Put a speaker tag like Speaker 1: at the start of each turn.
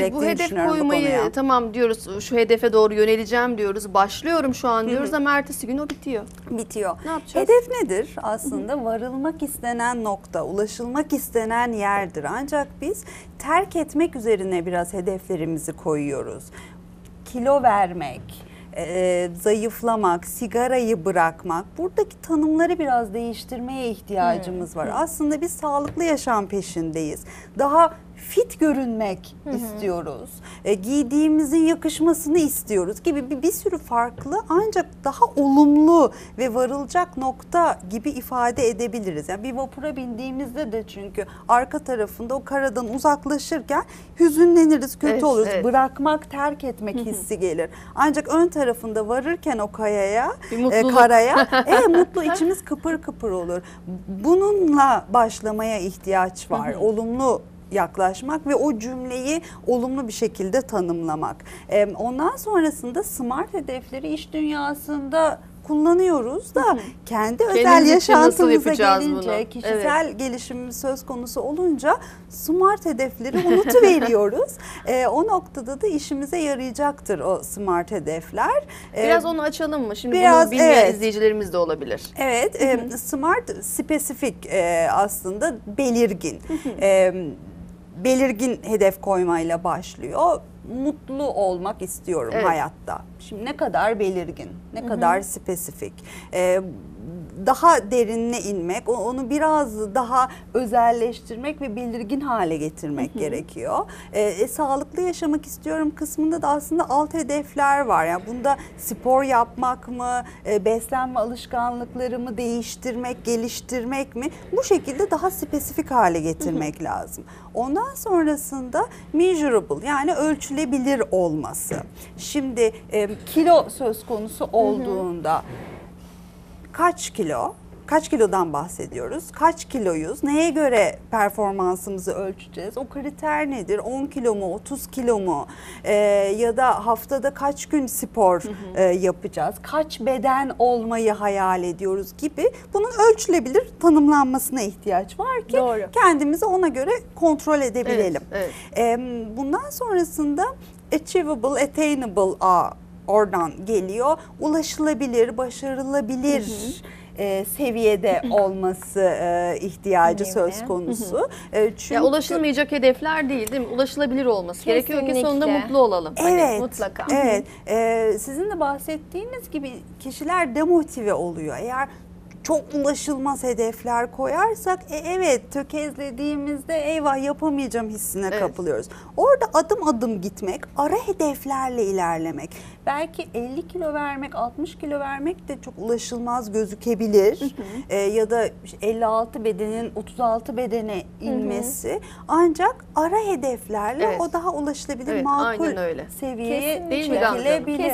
Speaker 1: gerektiğini
Speaker 2: bu hedef
Speaker 1: bu
Speaker 2: koymayı
Speaker 1: konuya.
Speaker 2: tamam diyoruz şu hedefe doğru yöneleceğim diyoruz. Başlıyorum şu an diyoruz ama ertesi gün o bitiyor.
Speaker 1: bitiyor.
Speaker 2: Ne yapacağız?
Speaker 1: Hedef nedir? Aslında varılmak istenen nokta, ulaşılmak istenen yerdir. Ancak biz terk etmek üzerine biraz hedeflerimizi koyuyoruz. Kilo vermek, e, zayıflamak, sigarayı bırakmak. Buradaki tanımları biraz değiştirmeye ihtiyacımız var. Aslında biz sağlıklı yaşam peşindeyiz. Daha fit görünmek istiyoruz. E, giydiğimizin yakışmasını istiyoruz gibi bir, bir sürü farklı ancak daha olumlu ve varılacak nokta gibi ifade edebiliriz. Yani bir vapura bindiğimizde de çünkü arka tarafında o karadan uzaklaşırken hüzünleniriz, kötü
Speaker 2: Evet,
Speaker 1: oluruz.
Speaker 2: evet.
Speaker 1: Bırakmak, terk etmek hissi gelir. Ancak ön tarafında varırken o kayaya, e, karaya, e, mutlu içimiz kıpır kıpır olur. Bununla başlamaya ihtiyaç var. Olumlu yaklaşmak ve o cümleyi olumlu bir şekilde tanımlamak. E, ondan sonrasında smart hedefleri iş dünyasında kullanıyoruz da kendi özel
Speaker 2: Kendimiz
Speaker 1: yaşantımıza gelince,
Speaker 2: bunu?
Speaker 1: kişisel gelişimimiz söz konusu olunca smart hedefleri unutuveriyoruz. e, o noktada da işimize yarayacaktır o smart hedefler. E,
Speaker 2: Biraz onu açalım mı? Şimdi
Speaker 1: biraz,
Speaker 2: bunu bilmeyen
Speaker 1: evet.
Speaker 2: izleyicilerimiz de olabilir.
Speaker 1: Evet, e, smart spesifik e, aslında belirgin. E, belirgin hedef koymayla başlıyor. Mutlu olmak istiyorum
Speaker 2: Evet.
Speaker 1: hayatta. Şimdi ne kadar belirgin, ne kadar spesifik. E, daha derinine inmek, onu biraz daha özelleştirmek ve belirgin hale getirmek gerekiyor. E, e, sağlıklı yaşamak istiyorum kısmında da aslında alt hedefler var. Yani bunda spor yapmak mı, e, beslenme alışkanlıklarımı değiştirmek, geliştirmek mi? Bu şekilde daha spesifik hale getirmek lazım. Ondan sonrasında measurable yani ölçülebilir olması. Şimdi e, kilo söz konusu olduğunda kaç kilo? Kaç kilodan bahsediyoruz? Kaç kiloyuz? Neye göre performansımızı ölçeceğiz? O kriter nedir? 10 kilo mu? 30 kilo mu? Ee, ya da haftada kaç gün spor e, yapacağız? Kaç beden olmayı hayal ediyoruz gibi bunun ölçülebilir tanımlanmasına ihtiyaç var ki
Speaker 3: Doğru.
Speaker 1: kendimizi ona göre kontrol edebilelim.
Speaker 2: Evet,
Speaker 1: Ee, Bundan sonrasında achievable, attainable a oradan geliyor. Ulaşılabilir, başarılabilir e, seviyede olması e, ihtiyacı
Speaker 3: Önemli.
Speaker 1: söz konusu. E, çünkü
Speaker 2: Ya ulaşılmayacak hedefler değil değil mi? Ulaşılabilir olması gerekiyor ki sonunda
Speaker 3: Kesinlikle.
Speaker 2: mutlu olalım. Hani
Speaker 1: Evet,
Speaker 3: mutlaka.
Speaker 1: Evet, e, sizin de bahsettiğiniz gibi kişiler demotive oluyor. Eğer çok ulaşılmaz hedefler koyarsak e, evet tökezlediğimizde eyvah yapamayacağım hissine
Speaker 2: Evet.
Speaker 1: kapılıyoruz. Orada adım adım gitmek, ara hedeflerle ilerlemek. Belki 50 kilo vermek, 60 kilo vermek de çok ulaşılmaz gözükebilir. E, ya da işte 56 bedenin 36 bedene inmesi. Ancak ara hedeflerle
Speaker 2: Evet.
Speaker 1: o daha ulaşılabilir,
Speaker 2: Evet,
Speaker 1: makul
Speaker 2: aynen öyle.
Speaker 1: seviyeye çekilebilir.